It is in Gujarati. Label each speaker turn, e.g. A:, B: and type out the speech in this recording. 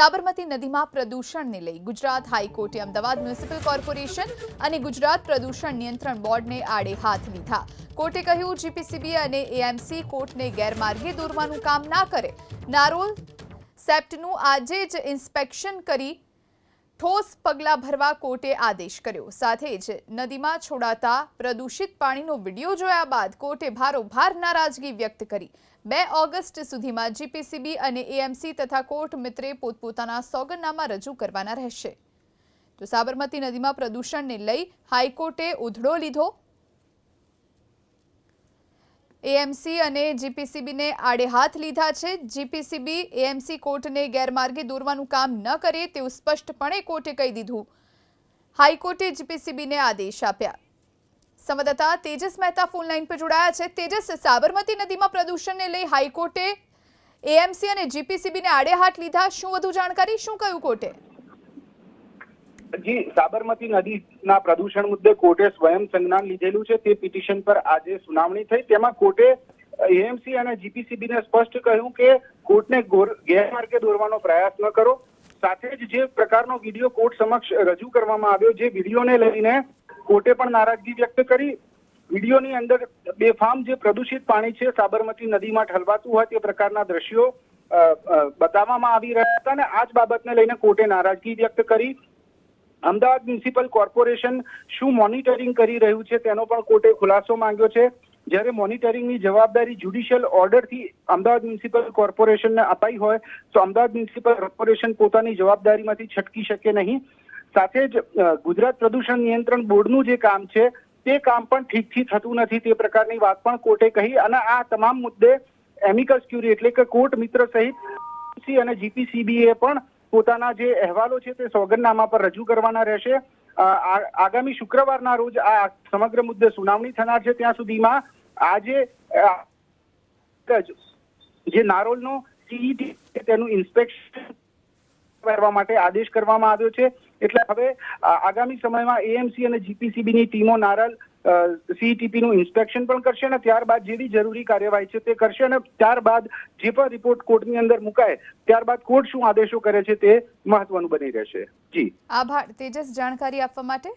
A: સાબરમતી નદીમાં પ્રદૂષણને લઈ ગુજરાત હાઈકોર્ટે અમદાવાદ મ્યુનિસિપલ કોર્પોરેશન અને ગુજરાત પ્રદૂષણ નિયંત્રણ બોર્ડને આડે હાથ લીધા. કોર્ટે કહ્યું, જીપીસીબી અને એએમસી કોર્ટને ગેરમાર્ગે દોરવાનું કામ ના કરે. નારોલ સેપ્ટનું આજે જ ઇન્સ્પેક્શન કરી ઠોસ પગલાં ભરવા કોર્ટે આદેશ કર્યો. સાથે જ નદીમાં છોડાતા પ્રદૂષિત પાણીનો વીડિયો જોયા બાદ કોર્ટે ભારોભાર નારાજગી વ્યક્ત કરી. બે ઓગસ્ટ સુધીમાં જીપીસીબી અને એએમસી તથા કોર્ટ મિત્રે પોતપોતાના સોગંદનામા રજૂ કરવાના રહેશે. તો સાબરમતી નદીમાં પ્રદૂષણને લઈ હાઈકોર્ટે ઉધડો લીધો. એએમસી અને જીપીસીબીને આડે હાથ લીધા છે. જીપીસીબી એએમસી કોર્ટને ગેરમાર્ગે દોરવાનું કામ ન કરે તેવું સ્પષ્ટપણે કોર્ટે કહી દીધું. હાઈકોર્ટે જીપીસીબીને આદેશ આપ્યા. સંવાદદાતા તેજસ મહેતા ફોનલાઈન પર જોડાયા છે. તેજસ, સાબરમતી નદીમાં પ્રદૂષણને લઈ હાઈકોર્ટે એએમસી અને જીપીસીબીને આડે હાથ લીધા. શું વધુ જાણકારી? શું કહ્યું કોર્ટે?
B: જી, સાબરમતી નદીના પ્રદૂષણ મુદ્દે કોર્ટે સ્વયં સંજ્ઞાન લીધેલું છે. તે પિટિશન પર આજે સુનાવણી થઈ. તેમાં કોર્ટે એએમસી અને જીપીસીબીને સ્પષ્ટ કહ્યું કે કોર્ટને ગોર- ગેરમાર્ગે દોરવાનો પ્રયાસ ન કરો. સાથે જ જે પ્રકારનો વીડિયો કોર્ટ સમક્ષ રજૂ કરવામાં આવ્યો, જે વિડીયોને લઈને કોર્ટે પણ નારાજગી વ્યક્ત કરી. વિડીયોની અંદર બેફામ જે પ્રદૂષિત પાણી છે, સાબરમતી નદીમાં ઠલવાતું હોય તે પ્રકારના દ્રશ્યો બતાવવામાં આવી રહ્યા હતા અને આ જ બાબતને લઈને કોર્ટે નારાજગી વ્યક્ત કરી. અમદાવાદ મ્યુનિસિપલ કોર્પોરેશન શું મોનિટરિંગ કરી રહ્યું છે તેનો પણ કોર્ટે ખુલાસો માંગ્યો છે. જ્યારે મોનિટરિંગની જવાબદારી જ્યુડિશિયલ ઓર્ડરથી અમદાવાદ મ્યુનિસિપલ કોર્પોરેશનને અપાઈ હોય, તો અમદાવાદ મ્યુનિસિપલ કોર્પોરેશન પોતાની જવાબદારીમાંથી છટકી શકે નહીં. સાથે જ ગુજરાત પ્રદૂષણ નિયંત્રણ બોર્ડનું જે કામ છે, તે કામ પણ ઠીકથી થતું નથી તે પ્રકારની વાત પણ કોર્ટે કહી. અને આ તમામ મુદ્દે એમિકસ ક્યુરી એટલે કે કોર્ટ મિત્ર સહિત અને જીપીસીબીએ પણ પોતાના જે અહેવાલો છે તે સોગંદનામા પર રજૂ કરવાના રહેશે. આગામી શુક્રવારના રોજ આ સમગ્ર મુદ્દે સુનાવણી થનાર છે. ત્યાં સુધીમાં આજે જે નારોલનો સીઈટી તેનું ઇન્સ્પેક્શન કરવા માટે આદેશ કરવામાં આવ્યો છે. એટલે હવે આગામી સમયમાં એએમસી અને જીપીસીબી ની ટીમો નારલ સીઈટીપી નું ઇન્સ્પેક્શન પણ કરશે અને ત્યારબાદ જેવી જરૂરી કાર્યવાહી છે તે કરશે અને ત્યારબાદ જે પણ રિપોર્ટ કોર્ટની અંદર મુકાય, ત્યારબાદ કોર્ટ શું આદેશો કરે છે તે મહત્વનું બની રહેશે. જી.
A: આભાર. તેજસ, જાણકારી આપવા માટે?